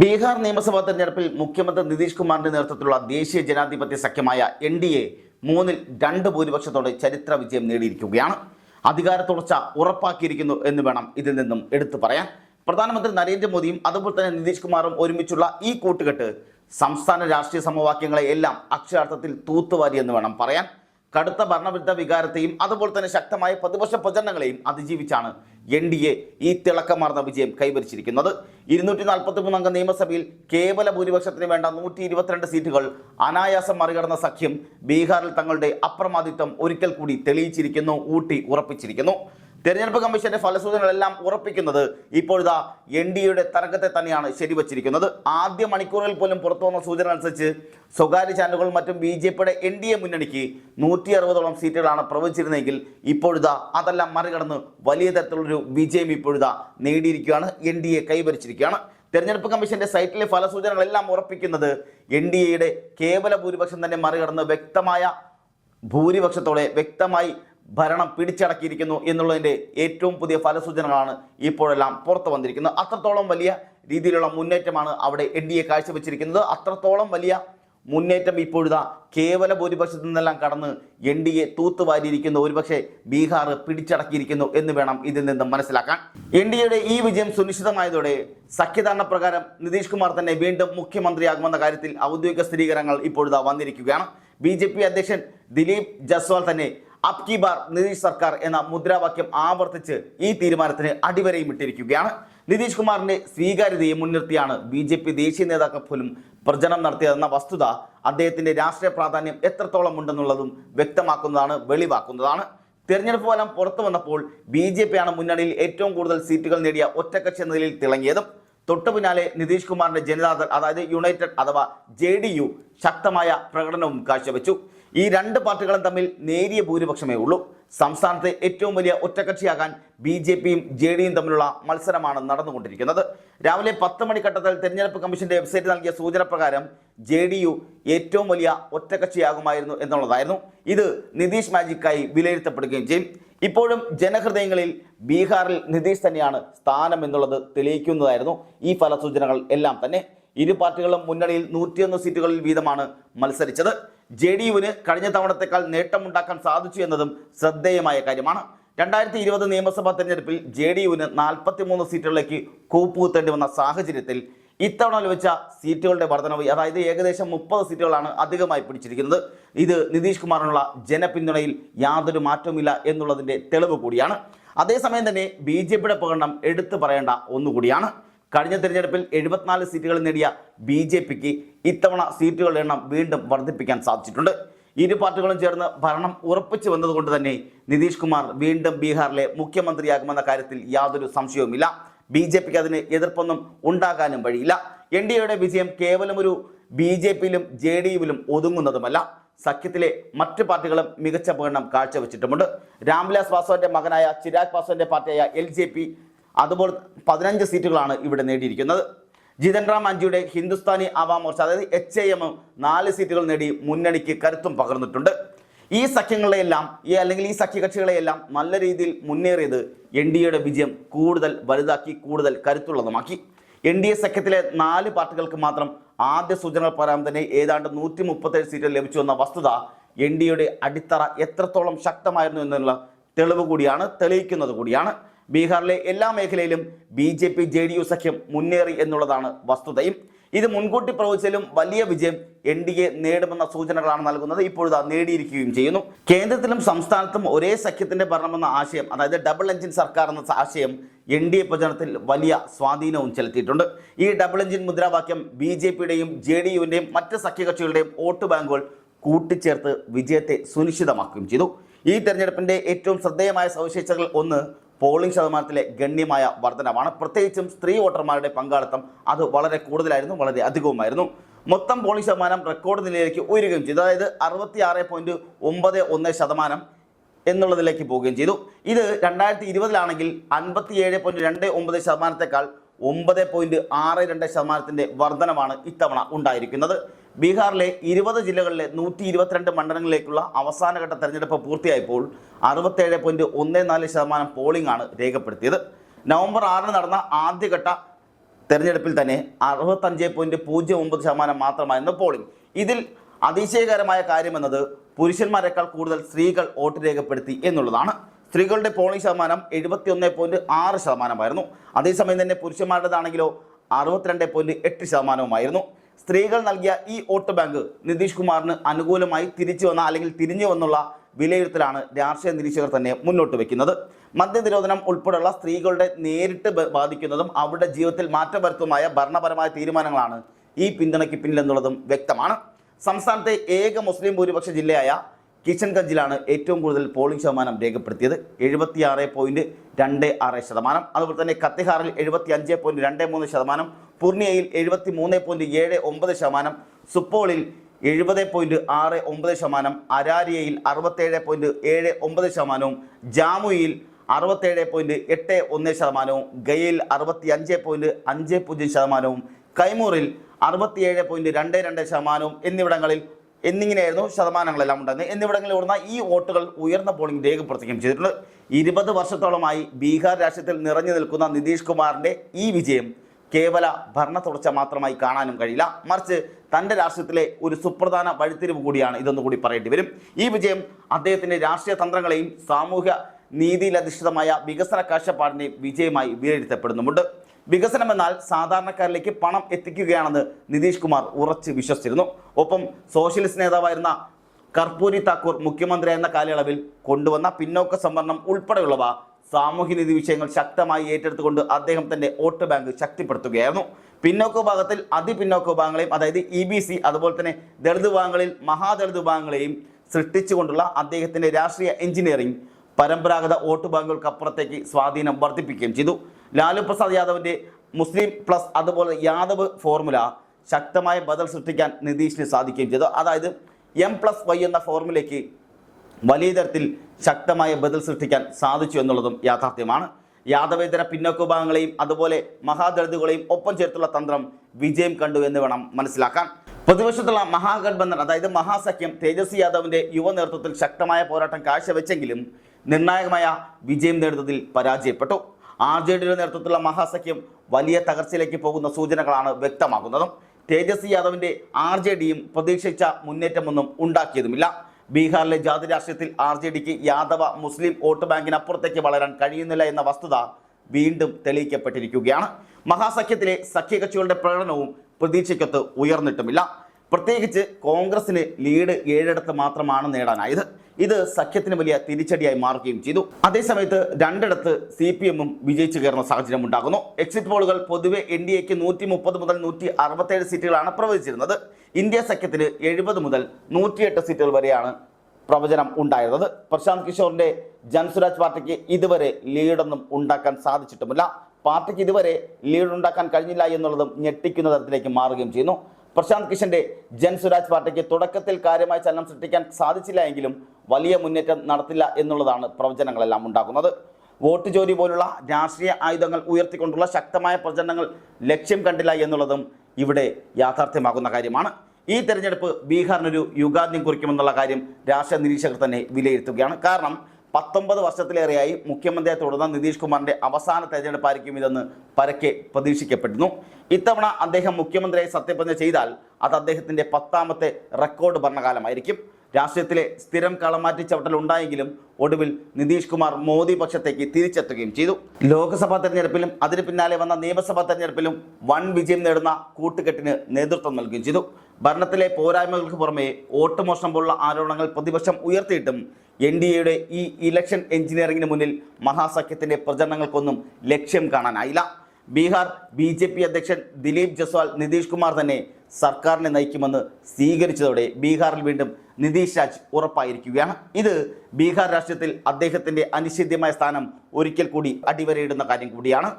ബീഹാർ നിയമസഭാ തെരഞ്ഞെടുപ്പിൽ മുഖ്യമന്ത്രി നിതീഷ് കുമാറിന്റെ നേതൃത്വത്തിലുള്ള ദേശീയ ജനാധിപത്യ സഖ്യമായ എൻ ഡി എ മൂന്നിൽ രണ്ട് ഭൂരിപക്ഷത്തോടെ ചരിത്ര വിജയം നേടിയിരിക്കുകയാണ്. അധികാര തുടർച്ച ഉറപ്പാക്കിയിരിക്കുന്നു എന്ന് വേണം ഇതിൽ നിന്നും എടുത്തു പറയാൻ. പ്രധാനമന്ത്രി നരേന്ദ്രമോദിയും അതുപോലെ തന്നെ നിതീഷ് കുമാറും ഒരുമിച്ചുള്ള ഈ കൂട്ടുകെട്ട് സംസ്ഥാന രാഷ്ട്രീയ സമവാക്യങ്ങളെ എല്ലാം അക്ഷരാർത്ഥത്തിൽ തൂത്തുവാരി എന്ന് വേണം പറയാൻ. കടുത്ത ഭരണവിരുദ്ധ വികാരത്തെയും അതുപോലെ തന്നെ ശക്തമായ പ്രതിപക്ഷ പ്രചരണങ്ങളെയും അതിജീവിച്ചാണ് എൻ ഡി എ ഈ തിളക്കമാർന്ന വിജയം കൈവരിച്ചിരിക്കുന്നത്. ഇരുന്നൂറ്റി നാൽപ്പത്തി മൂന്നംഗ നിയമസഭയിൽ കേവല ഭൂരിപക്ഷത്തിന് വേണ്ട നൂറ്റി ഇരുപത്തിരണ്ട് സീറ്റുകൾ അനായാസം മറികടന്ന സഖ്യം ബീഹാറിൽ തങ്ങളുടെ അപ്രമാദിത്വം ഒരിക്കൽ കൂടി തെളിയിച്ചിരിക്കുന്നു ഊട്ടി ഉറപ്പിച്ചിരിക്കുന്നു. തെരഞ്ഞെടുപ്പ് കമ്മീഷന്റെ ഫലസൂചനകളെല്ലാം ഉറപ്പിക്കുന്നത് ഇപ്പോഴിതാ എൻ ഡി എയുടെ തരംഗത്തെ തന്നെയാണ് ശരിവച്ചിരിക്കുന്നത്. ആദ്യ മണിക്കൂറിൽ പോലും പുറത്തു വന്ന സൂചന അനുസരിച്ച് സ്വകാര്യ ചാനലുകൾ മറ്റും ബി ജെ പിയുടെ എൻ ഡി എ മുന്നണിക്ക് നൂറ്റി അറുപതോളം സീറ്റുകളാണ് പ്രവചിച്ചിരുന്നെങ്കിൽ ഇപ്പോഴിതാ അതെല്ലാം മറികടന്ന് വലിയ തരത്തിലുള്ളൊരു വിജയം ഇപ്പോഴിതാ നേടിയിരിക്കുകയാണ് എൻ ഡി എ കൈവരിച്ചിരിക്കുകയാണ്. തെരഞ്ഞെടുപ്പ് കമ്മീഷന്റെ സൈറ്റിലെ ഫലസൂചനകളെല്ലാം ഉറപ്പിക്കുന്നത് എൻ ഡി എയുടെ കേവല ഭൂരിപക്ഷം തന്നെ മറികടന്ന് വ്യക്തമായ ഭൂരിപക്ഷത്തോടെ വ്യക്തമായി ഭരണം പിടിച്ചടക്കിയിരിക്കുന്നു എന്നുള്ളതിന്റെ ഏറ്റവും പുതിയ ഫലസൂചനകളാണ് ഇപ്പോഴെല്ലാം പുറത്തു വന്നിരിക്കുന്നത്. അത്രത്തോളം വലിയ രീതിയിലുള്ള മുന്നേറ്റമാണ് അവിടെ എൻ ഡി എ കാഴ്ചവെച്ചിരിക്കുന്നത്. അത്രത്തോളം വലിയ മുന്നേറ്റം ഇപ്പോഴിതാ കേവല ഭൂരിപക്ഷത്തിൽ നിന്നെല്ലാം കടന്ന് എൻ ഡി എ തൂത്തുവാരിയിരിക്കുന്നു. ഒരുപക്ഷെ ബീഹാർ പിടിച്ചടക്കിയിരിക്കുന്നു എന്ന് വേണം ഇതിൽ നിന്ന് മനസ്സിലാക്കാൻ. എൻ ഡി എയുടെ ഈ വിജയം സുനിശ്ചിതമായതോടെ സഖ്യധാരണ പ്രകാരം നിതീഷ് കുമാർ തന്നെ വീണ്ടും മുഖ്യമന്ത്രിയാകുമെന്ന കാര്യത്തിൽ ഔദ്യോഗിക സ്ഥിരീകരണങ്ങൾ ഇപ്പോഴിതാ വന്നിരിക്കുകയാണ്. ബി ജെ പി അധ്യക്ഷൻ ദിലീപ് ജസ്വാൾ തന്നെ അപ് കി ബാർ നിതീഷ് സർക്കാർ എന്ന മുദ്രാവാക്യം ആവർത്തിച്ച് ഈ തീരുമാനത്തിന് അടിവരയും ഇട്ടിരിക്കുകയാണ്. നിതീഷ് കുമാറിന്റെ സ്വീകാര്യതയെ മുൻനിർത്തിയാണ് ബി ജെ പി ദേശീയ നേതാക്കൾ പോലും പ്രചരണം നടത്തിയതെന്ന വസ്തുത അദ്ദേഹത്തിന്റെ രാഷ്ട്രീയ പ്രാധാന്യം എത്രത്തോളം ഉണ്ടെന്നുള്ളതും വ്യക്തമാക്കുന്നതാണ് വെളിവാക്കുന്നതാണ്. തെരഞ്ഞെടുപ്പ് ഫലം പുറത്തു വന്നപ്പോൾ ബി ജെ പിയാണ് മുന്നണിയിൽ ഏറ്റവും കൂടുതൽ സീറ്റുകൾ നേടിയ ഒറ്റക്കക്ഷി എന്ന നിലയിൽ തിളങ്ങിയതും. തൊട്ടു പിന്നാലെ നിതീഷ് കുമാറിന്റെ ജനതാദൾ അതായത് യുണൈറ്റഡ് അഥവാ ജെ ശക്തമായ പ്രകടനവും കാഴ്ചവെച്ചു. ഈ രണ്ട് പാർട്ടികളും തമ്മിൽ നേരിയ ഭൂരിപക്ഷമേ ഉള്ളൂ. സംസ്ഥാനത്തെ ഏറ്റവും വലിയ ഒറ്റക്കക്ഷിയാകാൻ ബി ജെ പിയും ജെ ഡിയും തമ്മിലുള്ള മത്സരമാണ് നടന്നുകൊണ്ടിരിക്കുന്നത്. രാവിലെ പത്ത് മണിക്കട്ടത്തിൽ തെരഞ്ഞെടുപ്പ് കമ്മീഷന്റെ വെബ്സൈറ്റ് നൽകിയ സൂചന പ്രകാരം ജെ ഡി യു ഏറ്റവും വലിയ ഒറ്റക്കക്ഷിയാകുമായിരുന്നു എന്നുള്ളതായിരുന്നു. ഇത് നിതീഷ് മാജിക്കായി വിലയിരുത്തപ്പെടുകയും ചെയ്യും. ഇപ്പോഴും ജനഹൃദയങ്ങളിൽ ബീഹാറിൽ നിതീഷ് തന്നെയാണ് സ്ഥാനം എന്നുള്ളത് തെളിയിക്കുന്നതായിരുന്നു ഈ ഫലസൂചനകൾ എല്ലാം തന്നെ. ഇരു പാർട്ടികളും മുന്നണിയിൽ നൂറ്റിയൊന്ന് സീറ്റുകളിൽ വീതമാണ് മത്സരിച്ചത്. ജെ ഡി യുവിന് കഴിഞ്ഞ തവണത്തേക്കാൾ നേട്ടമുണ്ടാക്കാൻ സാധിച്ചു എന്നതും ശ്രദ്ധേയമായ കാര്യമാണ്. രണ്ടായിരത്തി ഇരുപത് നിയമസഭാ തെരഞ്ഞെടുപ്പിൽ ജെ ഡി യുവിന് നാൽപ്പത്തിമൂന്ന് സീറ്റുകളിലേക്ക് കൂപ്പുകുത്തേണ്ടി വന്ന സാഹചര്യത്തിൽ ഇത്തവണ ലഭിച്ച സീറ്റുകളുടെ വർധനവ് അതായത് ഏകദേശം മുപ്പത് സീറ്റുകളാണ് അധികമായി പിടിച്ചിരിക്കുന്നത്. ഇത് നിതീഷ് കുമാറിനുള്ള ജനപിന്തുണയിൽ യാതൊരു മാറ്റവുമില്ല എന്നുള്ളതിന്റെ തെളിവ് കൂടിയാണ്. അതേസമയം തന്നെ ബി ജെ പിയുടെ പ്രകടനം എടുത്തു പറയേണ്ട ഒന്നുകൂടിയാണ്. കഴിഞ്ഞ തിരഞ്ഞെടുപ്പിൽ എഴുപത്തിനാല് സീറ്റുകൾ നേടിയ ബി ജെ പിക്ക് ഇത്തവണ സീറ്റുകളുടെ എണ്ണം വീണ്ടും വർദ്ധിപ്പിക്കാൻ സാധിച്ചിട്ടുണ്ട്. ഇരു പാർട്ടികളും ചേർന്ന് ഭരണം ഉറപ്പിച്ചു വന്നതുകൊണ്ട് തന്നെ നിതീഷ് കുമാർ വീണ്ടും ബീഹാറിലെ മുഖ്യമന്ത്രിയാകുമെന്ന കാര്യത്തിൽ യാതൊരു സംശയവുമില്ല. ബി ജെ പിക്ക് അതിന് എതിർപ്പൊന്നും ഉണ്ടാകാനും വഴിയില്ല. എൻ ഡി എയുടെ വിജയം കേവലം ഒരു ബി ജെ പിയിലും ജെ ഡി യുവിലും ഒതുങ്ങുന്നതുമല്ല. സഖ്യത്തിലെ മറ്റ് പാർട്ടികളും മികച്ച പ്രകടനം കാഴ്ചവെച്ചിട്ടുമുണ്ട്. രാംവിലാസ് പാസ്വാന്റെ മകനായ ചിരാഗ് പാസ്വാന്റെ പാർട്ടിയായ എൽ ജെ പി അതുപോലെ പതിനഞ്ച് സീറ്റുകളാണ് ഇവിടെ നേടിയിരിക്കുന്നത്. ജിതൻ റാം മഞ്ജുയുടെ ഹിന്ദുസ്ഥാനി ആവാം മോർച്ച അതായത് എച്ച് ഐ എമ്മും നാല് സീറ്റുകൾ നേടി മുന്നണിക്ക് കരുത്തും പകർന്നിട്ടുണ്ട്. ഈ സഖ്യങ്ങളെയെല്ലാം ഈ അല്ലെങ്കിൽ ഈ സഖ്യകക്ഷികളെയെല്ലാം നല്ല രീതിയിൽ മുന്നേറിയത് എൻ ഡി എയുടെ വിജയം കൂടുതൽ വലുതാക്കി കൂടുതൽ കരുത്തുള്ളതുമാക്കി. എൻ ഡി എ സഖ്യത്തിലെ നാല് പാർട്ടികൾക്ക് മാത്രം ആദ്യ സൂചനകൾ പറയാൻ തന്നെ ഏതാണ്ട് നൂറ്റി മുപ്പത്തേഴ് സീറ്റുകൾ ലഭിച്ചു എന്ന വസ്തുത എൻ ഡി എയുടെ അടിത്തറ എത്രത്തോളം ശക്തമായിരുന്നു എന്നുള്ള തെളിവ് കൂടിയാണ് തെളിയിക്കുന്നത് കൂടിയാണ്. ബീഹാറിലെ എല്ലാ മേഖലയിലും B J P J D U സഖ്യം മുന്നേറി എന്നുള്ളതാണ് വസ്തുതയും. ഇത് മുൻകൂട്ടി പ്രവചിച്ചാലും വലിയ വിജയം എൻ ഡി എ നേടുമെന്ന സൂചനകളാണ് നൽകുന്നത്. ഇപ്പോഴത് നേടിയിരിക്കുകയും ചെയ്യുന്നു. കേന്ദ്രത്തിലും സംസ്ഥാനത്തും ഒരേ സഖ്യത്തിന്റെ ഭരണമെന്ന ആശയം അതായത് ഡബിൾ എഞ്ചിൻ സർക്കാർ എന്ന ആശയം എൻ ഡി എ പ്രചരണത്തിൽ വലിയ സ്വാധീനവും ചെലുത്തിയിട്ടുണ്ട്. ഈ ഡബിൾ എഞ്ചിൻ മുദ്രാവാക്യം ബി ജെ പിയുടെയും ജെ ഡി യുവിന്റെയും മറ്റ് സഖ്യകക്ഷികളുടെയും വോട്ട് ബാങ്കുകൾ കൂട്ടിച്ചേർത്ത് വിജയത്തെ സുനിശ്ചിതമാക്കുകയും ചെയ്തു. ഈ തെരഞ്ഞെടുപ്പിന്റെ ഏറ്റവും ശ്രദ്ധേയമായ സവിശേഷതകൾ ഒന്ന് പോളിംഗ് ശതമാനത്തിലെ ഗണ്യമായ വർധനമാണ് പ്രത്യേകിച്ചും സ്ത്രീ വോട്ടർമാരുടെ പങ്കാളിത്തം അത് വളരെ കൂടുതലായിരുന്നു വളരെ അധികവുമായിരുന്നു. മൊത്തം പോളിംഗ് ശതമാനം റെക്കോർഡ് നിലയിലേക്ക് ഉയരുകയും ചെയ്തു. അതായത് അറുപത്തി ആറ് പോയിന്റ് ഒമ്പത് ഒന്ന് ശതമാനം എന്നുള്ളതിലേക്ക് പോവുകയും ചെയ്തു. ഇത് രണ്ടായിരത്തി ഇരുപതിലാണെങ്കിൽ അൻപത്തി ഏഴ് പോയിന്റ് രണ്ട് ഒമ്പത് ശതമാനത്തെക്കാൾ ഒമ്പത് പോയിന്റ് ആറ് രണ്ട് ശതമാനത്തിന്റെ വർധനമാണ് ഇത്തവണ ഉണ്ടായിരിക്കുന്നത്. ബീഹാറിലെ ഇരുപത് ജില്ലകളിലെ നൂറ്റി ഇരുപത്തിരണ്ട് മണ്ഡലങ്ങളിലേക്കുള്ള അവസാനഘട്ട തെരഞ്ഞെടുപ്പ് പൂർത്തിയായപ്പോൾ അറുപത്തേഴ് പോയിന്റ് ഒന്ന് നാല് ശതമാനം പോളിംഗ് ആണ് രേഖപ്പെടുത്തിയത്. നവംബർ ആറിന് നടന്ന ആദ്യഘട്ട തെരഞ്ഞെടുപ്പിൽ തന്നെ അറുപത്തഞ്ച് പോയിന്റ് പൂജ്യം ഒമ്പത് ശതമാനം മാത്രമായിരുന്നു പോളിംഗ് ഇതിൽ അതിശയകരമായ കാര്യമെന്നത് പുരുഷന്മാരെക്കാൾ കൂടുതൽ സ്ത്രീകൾ വോട്ട് രേഖപ്പെടുത്തി എന്നുള്ളതാണ്. സ്ത്രീകളുടെ പോളിംഗ് ശതമാനം എഴുപത്തി ഒന്ന് പോയിന്റ് ആറ് ശതമാനമായിരുന്നു. അതേസമയം തന്നെ പുരുഷന്മാരുടേതാണെങ്കിലോ അറുപത്തിരണ്ട് പോയിന്റ് എട്ട് ശതമാനവുമായിരുന്നു. സ്ത്രീകൾ നൽകിയ ഈ വോട്ട് ബാങ്ക് നിതീഷ് കുമാറിന് അനുകൂലമായി തിരിച്ചു വന്ന അല്ലെങ്കിൽ തിരിഞ്ഞു വന്നുള്ള വിലയിരുത്തലാണ് രാഷ്ട്രീയ നിരീക്ഷകർ തന്നെ മുന്നോട്ട് വെക്കുന്നത്. മദ്യനിരോധനം ഉൾപ്പെടെയുള്ള സ്ത്രീകളുടെ നേരിട്ട് ബാധിക്കുന്നതും അവരുടെ ജീവിതത്തിൽ മാറ്റം വരുത്തുമായ ഭരണപരമായ തീരുമാനങ്ങളാണ് ഈ പിന്തുണയ്ക്ക് പിന്നിലെന്നുള്ളതും വ്യക്തമാണ്. സംസ്ഥാനത്തെ ഏക മുസ്ലിം ഭൂരിപക്ഷ ജില്ലയായ കിഷൻഗഞ്ചിലാണ് ഏറ്റവും കൂടുതൽ പോളിംഗ് ശതമാനം രേഖപ്പെടുത്തിയത്. എഴുപത്തിയാറ് പോയിന്റ് രണ്ട് ആറ് ശതമാനം. അതുപോലെ തന്നെ കത്തിഹാറിൽ എഴുപത്തി അഞ്ച് പോയിന്റ് രണ്ട് മൂന്ന് ശതമാനം. പൂർണിയയിൽ എഴുപത്തി മൂന്ന് പോയിന്റ് ഏഴ് ഒമ്പത് ശതമാനം സുപ്പോളിൽ എഴുപത് പോയിന്റ് ആറ് ഒമ്പത് ശതമാനം അരാരിയയിൽ അറുപത്തേഴ് പോയിന്റ് ഏഴ് ഒമ്പത് ശതമാനവും ജാമുയിൽ അറുപത്തേഴ് പോയിന്റ് എട്ട് ഒന്ന് ശതമാനവും ഗയയിൽ അറുപത്തി അഞ്ച് പോയിന്റ് അഞ്ച് പൂജ്യം ശതമാനവും കൈമൂറിൽ അറുപത്തിയേഴ് പോയിന്റ് രണ്ട് രണ്ട് ശതമാനവും എന്നിവിടങ്ങളിൽ എന്നിങ്ങനെയായിരുന്നു ശതമാനങ്ങളെല്ലാം ഉണ്ടായിരുന്നത്. എന്നിവിടങ്ങളിൽ ഓടുന്ന ഈ വോട്ടുകൾ ഉയർന്ന പോളിംഗ് രേഖപ്പെടുത്തുകയും ചെയ്തിട്ടുണ്ട്. ഇരുപത് വർഷത്തോളമായി ബീഹാർ രാഷ്ട്രീയത്തിൽ നിറഞ്ഞു നിൽക്കുന്ന നിതീഷ് കുമാറിന്റെ ഈ വിജയം കേവല ഭരണ തുടർച്ച മാത്രമായി കാണാനും കഴിയില്ല. മറിച്ച് തന്റെ രാഷ്ട്രീയത്തിലെ ഒരു സുപ്രധാന വഴിത്തിരിവ് കൂടിയാണ് ഇതെന്ന് കൂടി പറയേണ്ടി വരും. ഈ വിജയം അദ്ദേഹത്തിന്റെ രാഷ്ട്രീയ തന്ത്രങ്ങളെയും സാമൂഹ്യ നീതിയിലധിഷ്ഠിതമായ വികസന കാഴ്ചപ്പാടിന്റെയും വിജയമായി വിലയിരുത്തപ്പെടുന്നുമുണ്ട്. വികസനം എന്നാൽ സാധാരണക്കാരിലേക്ക് പണം എത്തിക്കുകയാണെന്ന് നിതീഷ് കുമാർ ഉറച്ച് വിശ്വസിച്ചിരുന്നു. ഒപ്പം സോഷ്യലിസ്റ്റ് നേതാവായിരുന്ന കർപ്പൂരി താക്കൂർ മുഖ്യമന്ത്രി എന്ന കാലയളവിൽ കൊണ്ടുവന്ന പിന്നോക്ക സംവരണം ഉൾപ്പെടെയുള്ളവ സാമൂഹ്യനീതി വിഷയങ്ങൾ ശക്തമായി ഏറ്റെടുത്തുകൊണ്ട് അദ്ദേഹം തന്റെ വോട്ട് ബാങ്ക് ശക്തിപ്പെടുത്തുകയായിരുന്നു. പിന്നോക്ക വിഭാഗത്തിൽ അതിപിന്നോക്ക വിഭാഗങ്ങളെയും അതായത് ഇ ബി സി അതുപോലെ തന്നെ ദളിത് വിഭാഗങ്ങളിൽ മഹാദളിത് വിഭാഗങ്ങളെയും സൃഷ്ടിച്ചുകൊണ്ടുള്ള അദ്ദേഹത്തിന്റെ രാഷ്ട്രീയ എഞ്ചിനീയറിംഗ് പരമ്പരാഗത വോട്ട് ബാങ്കുകൾക്ക് അപ്പുറത്തേക്ക് സ്വാധീനം വർദ്ധിപ്പിക്കുകയും ചെയ്തു. ലാലു പ്രസാദ് യാദവിന്റെ മുസ്ലിം പ്ലസ് അതുപോലെ യാദവ് ഫോർമുല ശക്തമായ ബദൽ സൃഷ്ടിക്കാൻ നിതീഷിന് സാധിക്കുകയും ചെയ്തു. അതായത് എം പ്ലസ് വൈ എന്ന ഫോർമുലയ്ക്ക് വലിയ തരത്തിൽ ശക്തമായ ബദൽ സൃഷ്ടിക്കാൻ സാധിച്ചു എന്നുള്ളതും യാഥാർത്ഥ്യമാണ്. യാദവേതര പിന്നോക്ക വിഭാഗങ്ങളെയും അതുപോലെ മഹാദളിതുകളെയും ഒപ്പം ചേർത്തുള്ള തന്ത്രം വിജയം കണ്ടു എന്ന് വേണം മനസ്സിലാക്കാൻ. പ്രതിപക്ഷത്തുള്ള മഹാഗഠബന്ധൻ അതായത് മഹാസഖ്യം തേജസ്വി യാദവിന്റെ യുവ നേതൃത്വത്തിൽ ശക്തമായ പോരാട്ടം കാഴ്ചവെച്ചെങ്കിലും നിർണായകമായ വിജയം നേടുന്നതിൽ പരാജയപ്പെട്ടു. ആർ ജെ ഡിയുടെ നേതൃത്വത്തിലുള്ള മഹാസഖ്യം വലിയ തകർച്ചയിലേക്ക് പോകുന്ന സൂചനകളാണ് വ്യക്തമാകുന്നതും. തേജസ്വി യാദവിന്റെ ആർ ജെ ഡിയും പ്രതീക്ഷിച്ച മുന്നേറ്റമൊന്നും ഉണ്ടാക്കിയതുമില്ല. ബീഹാറിലെ ജാതി രാഷ്ട്രീയത്തിൽ ആർ ജെ ഡിക്ക് യാദവ മുസ്ലിം വോട്ട് ബാങ്കിനപ്പുറത്തേക്ക് വളരാൻ കഴിയുന്നില്ല എന്ന വസ്തുത വീണ്ടും തെളിയിക്കപ്പെട്ടിരിക്കുകയാണ്. മഹാസഖ്യത്തിലെ സഖ്യകക്ഷികളുടെ പ്രകടനവും പ്രതീക്ഷയ്ക്കൊത്ത് ഉയർന്നിട്ടുമില്ല. പ്രത്യേകിച്ച് കോൺഗ്രസിന് ലീഡ് ഏഴിടത്ത് മാത്രമാണ് നേടാനായത്. ഇത് സഖ്യത്തിന് വലിയ തിരിച്ചടിയായി മാറുകയും ചെയ്തു. അതേസമയത്ത് രണ്ടിടത്ത് സി പി എമ്മും വിജയിച്ചു കയറുന്ന സാഹചര്യം ഉണ്ടാകുന്നു. എക്സിറ്റ് പോളുകൾ പൊതുവെ എൻ ഡി എക്ക് നൂറ്റി മുപ്പത് മുതൽ നൂറ്റി അറുപത്തേഴ് സീറ്റുകളാണ് പ്രവചിച്ചിരുന്നത്. ഇന്ത്യ സഖ്യത്തിൽ എഴുപത് മുതൽ നൂറ്റിയെട്ട് സീറ്റുകൾ വരെയാണ് പ്രവചനം ഉണ്ടായിരുന്നത്. പ്രശാന്ത് കിഷോറിന്റെ ജൻസുരാജ് പാർട്ടിക്ക് ഇതുവരെ ലീഡൊന്നും ഉണ്ടാക്കാൻ സാധിച്ചിട്ടുമില്ല. പാർട്ടിക്ക് ഇതുവരെ ലീഡ് ഉണ്ടാക്കാൻ കഴിഞ്ഞില്ല എന്നുള്ളതും ഞെട്ടിക്കുന്ന തരത്തിലേക്ക് മാറുകയും ചെയ്യുന്നു. പ്രശാന്ത് കിഷന്റെ ജൻസുരാജ് പാർട്ടിക്ക് തുടക്കത്തിൽ കാര്യമായ ചലനം സൃഷ്ടിക്കാൻ സാധിച്ചില്ല എങ്കിലും വലിയ മുന്നേറ്റം നടത്തില്ല എന്നുള്ളതാണ് പ്രവചനങ്ങളെല്ലാം ഉണ്ടാക്കുന്നത്. വോട്ട് ജോലി പോലുള്ള രാഷ്ട്രീയ ആയുധങ്ങൾ ഉയർത്തിക്കൊണ്ടുള്ള ശക്തമായ പ്രചരണങ്ങൾ ലക്ഷ്യം കണ്ടില്ല എന്നുള്ളതും ഇവിടെ യാഥാർത്ഥ്യമാകുന്ന കാര്യമാണ്. ഈ തെരഞ്ഞെടുപ്പ് ബീഹാറിനൊരു യുഗാന്ത്യം കുറിക്കുമെന്നുള്ള കാര്യം രാഷ്ട്രീയ നിരീക്ഷകർ തന്നെ വിലയിരുത്തുകയാണ്. കാരണം പത്തൊമ്പത് വർഷത്തിലേറെയായി മുഖ്യമന്ത്രിയെ തുടർന്ന നിതീഷ് കുമാറിന്റെ അവസാന തെരഞ്ഞെടുപ്പായിരിക്കും ഇതെന്ന് പരക്കെ പ്രതീക്ഷിക്കപ്പെടുന്നു. ഇത്തവണ അദ്ദേഹം മുഖ്യമന്ത്രിയായി സത്യപ്രതിജ്ഞ ചെയ്താൽ അത് അദ്ദേഹത്തിന്റെ പത്താമത്തെ റെക്കോർഡ് ഭരണകാലമായിരിക്കും. രാഷ്ട്രീയത്തിലെ സ്ഥിരം കളമാറ്റി ഉണ്ടായെങ്കിലും ഒടുവിൽ നിതീഷ് കുമാർ മോദി പക്ഷത്തേക്ക് തിരിച്ചെത്തുകയും ചെയ്തു. ലോക്സഭാ തെരഞ്ഞെടുപ്പിലും അതിന് പിന്നാലെ വന്ന നിയമസഭാ തെരഞ്ഞെടുപ്പിലും വൻ വിജയം നേടുന്ന കൂട്ടുകെട്ടിന് നേതൃത്വം നൽകുകയും ചെയ്തു. ഭരണത്തിലെ പോരായ്മകൾക്ക് പുറമെ വോട്ട് മോഷണം പോലുള്ള ആരോപണങ്ങൾ പ്രതിപക്ഷം ഉയർത്തിയിട്ടും എൻ ഡി എയുടെ ഈ ഇലക്ഷൻ എഞ്ചിനീയറിംഗിന് മുന്നിൽ മഹാസഖ്യത്തിന്റെ പ്രചരണങ്ങൾക്കൊന്നും ലക്ഷ്യം കാണാനായില്ല. ബീഹാർ ബി ജെ പി അധ്യക്ഷൻ ദിലീപ് ജസ്വാൽ നിതീഷ് കുമാർ തന്നെ സർക്കാരിനെ നയിക്കുമെന്ന് സ്വീകരിച്ചതോടെ ബീഹാറിൽ വീണ്ടും നിതീഷ് രാജ് ഉറപ്പായിരിക്കുകയാണ്. ഇത് ബീഹാർ രാഷ്ട്രീയത്തിൽ അദ്ദേഹത്തിന്റെ അനിശ്ചിതമായ സ്ഥാനം ഒരിക്കൽ കൂടി അടിവരയിടുന്ന കാര്യം കൂടിയാണ്.